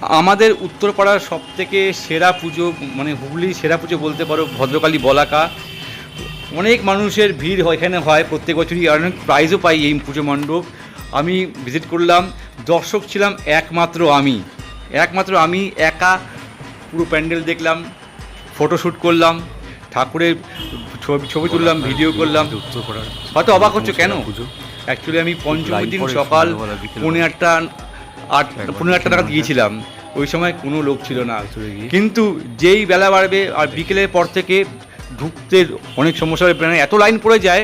আমাদের উত্তরপাড়ার সব থেকে সেরা পুজো মানে হুগলি সেরা পুজো বলতে পারো ভদ্রকালী বলাকা। অনেক মানুষের ভিড় হয়- এখানে হয় প্রত্যেক বছরই আর অনেক প্রাইজও পাই এই পুজো মণ্ডপ। আমি ভিজিট করলাম দর্শক ছিলাম একমাত্র আমি। একমাত্র আমি একা পুরো প্যান্ডেল দেখলাম ফটোশ্যুট করলাম ঠাকুরের ছবি ছবি তুললাম ভিডিও করলাম। হয়তো অবাক হচ্ছ কেন? পুজো। অ্যাকচুয়ালি আমি পঞ্চমীর দিন সকাল সন্ধ্যাবেলা, বিকেলবেলা। পৌনে আটটা আট পনেরো হাজার নাগাদ গিয়েছিলাম, ওই সময় কোনো লোক ছিল না কিন্তু যেই বেলা বাড়বে আর বিকেলের পর থেকে ঢুকতে অনেক সমস্যা হয় প্রায় এত লাইন পড়ে যায়,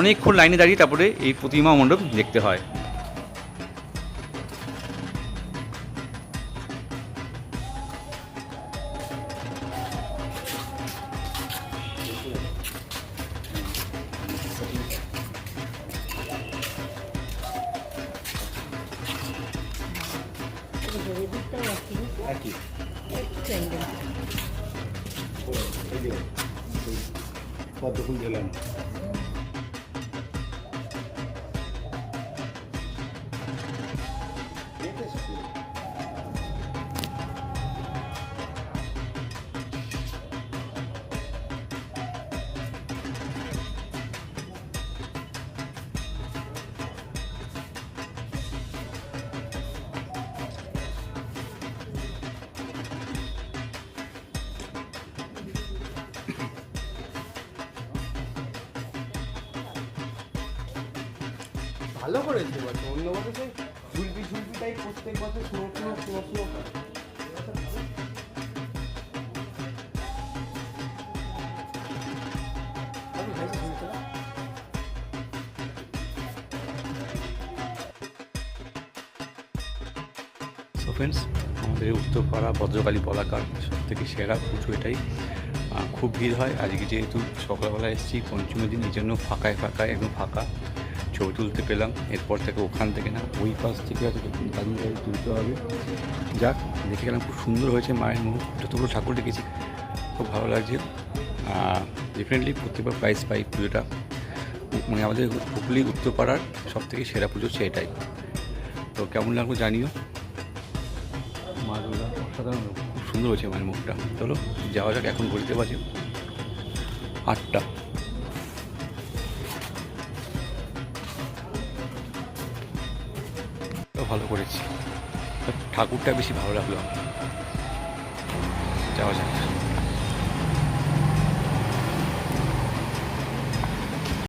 অনেকক্ষণ লাইনে দাঁড়িয়ে তারপরে এই প্রতিমা মণ্ডপ দেখতে হয়। Aqui. Aqui. Pode ruim de lâmpada. ভালো করেছে বছর অন্য বছর সেই ঝুলপি ঝুলপি টাইপ প্রত্যেক বছর snow snow snow so friends আমাদের উত্তরপাড়া ভদ্রকালী বলাকার সব থেকে সেরা পুজো এটাই। খুব ভিড় হয়। আজকে যেহেতু সকালবেলা এসেছি পঞ্চমী দিন, এই জন্য ফাঁকায় ফাঁকায়, একদম ফাঁকা। ছবি তুলতে পেলাম, এরপর থেকে ওখান থেকে না, ওই পাশ থেকে হয়তো দাদুর গাড়ি তুলতে হবে। যাক, দেখে গেলাম খুব সুন্দর হয়েছে মায়ের মুখ যতগুলো ঠাকুর দেখেছি, খুব ভালো লাগছে। ডেফিনেটলি প্রত্যেকবার প্রাইজ পাই পুজোটা। মানে আমাদের হুগলি, উত্তরপাড়ার সব থেকে সেরা পুজো এটাই। তো কেমন লাগল জানিও। মা দুর্গা অসাধারণ, খুব সুন্দর হয়েছে মায়ের মুখটা চলো, যাওয়া যাক এখন ঘুরতে বাজে আটটা। ভালো করেছি। ঠাকুরটা বেশি ভালো লাগল যাওয়া যাক।